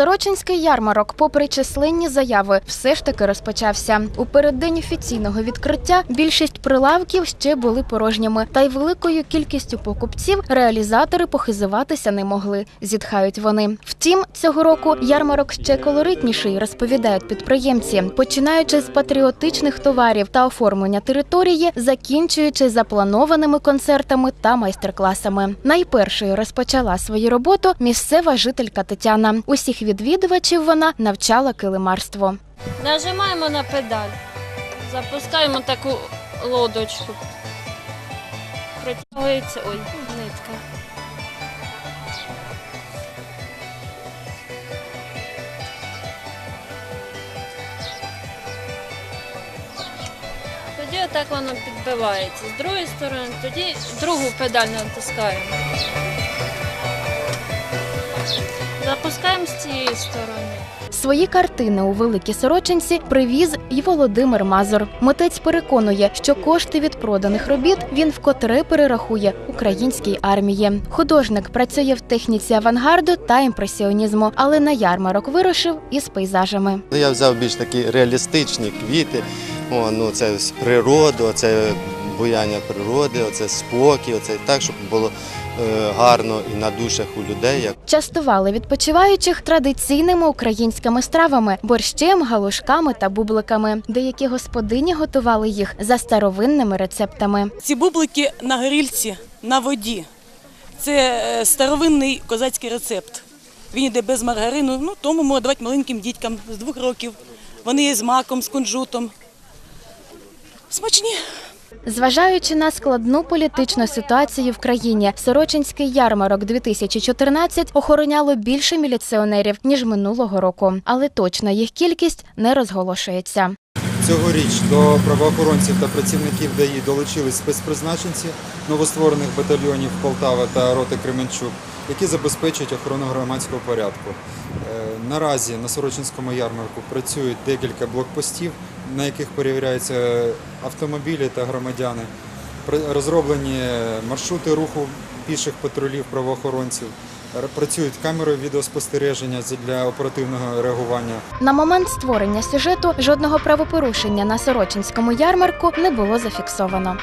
Сорочинський ярмарок, попри численні заяви, все ж таки розпочався. У переддень офіційного відкриття більшість прилавків ще були порожніми, та й великою кількістю покупців реалізатори похизуватися не могли. Зітхають вони. Втім, цього року ярмарок ще колоритніший, розповідають підприємці, починаючи з патріотичних товарів та оформлення території, закінчуючи запланованими концертами та майстер-класами. Найпершою розпочала свою роботу місцева жителька Тетяна. Усіх відвідувачів вона навчала килимарству. Нажимаємо на педаль, запускаємо таку лодочку. Протягується. Ой, нитка. Тоді отак воно підбивається. З другої сторони, тоді другу педаль натискаємо. Запускаємо з цієї сторони. Свої картини у великій сорочинці привіз і Володимир Мазур. Митець переконує, що кошти від проданих робіт він вкотре перерахує українській армії. Художник працює в техніці авангарду та імпресіонізму, але на ярмарок вирушив із пейзажами. Ну, Я взяв більш такі реалістичні квіти. О, ну, це природу, це буяння природи, оце спокій, оце так, щоб було е, гарно і на душах у людей. Частували відпочиваючих традиційними українськими стравами, борщем, галушками та бубликами. Деякі господині готували їх за старовинними рецептами. Ці бублики на горільці на воді. Це е, старовинний козацький рецепт. Він йде без маргарину, ну тому можна давати маленьким дітям з двох років. Вони є з маком, з кунжутом. Смачні. Зважаючи на складну політичну ситуацію в країні, Сорочинський ярмарок 2014 охороняло більше міліціонерів ніж минулого року, але точно їх кількість не розголошується. Цьогоріч до правоохоронців та працівників ДАІ долучились спецпризначенці новостворених батальйонів Полтава та роти Кременчук, які забезпечують охорону громадського порядку. Е, Наразі на Сорочинському ярмарку працюють декілька блокпостів, на яких перевіряються автомобілі та громадяни. Розроблені маршрути руху піших патрулів правоохоронців. Працюють камери відеоспостереження для оперативного реагування. На момент створення сюжету жодного правопорушення на Сорочинському ярмарку не було зафіксовано.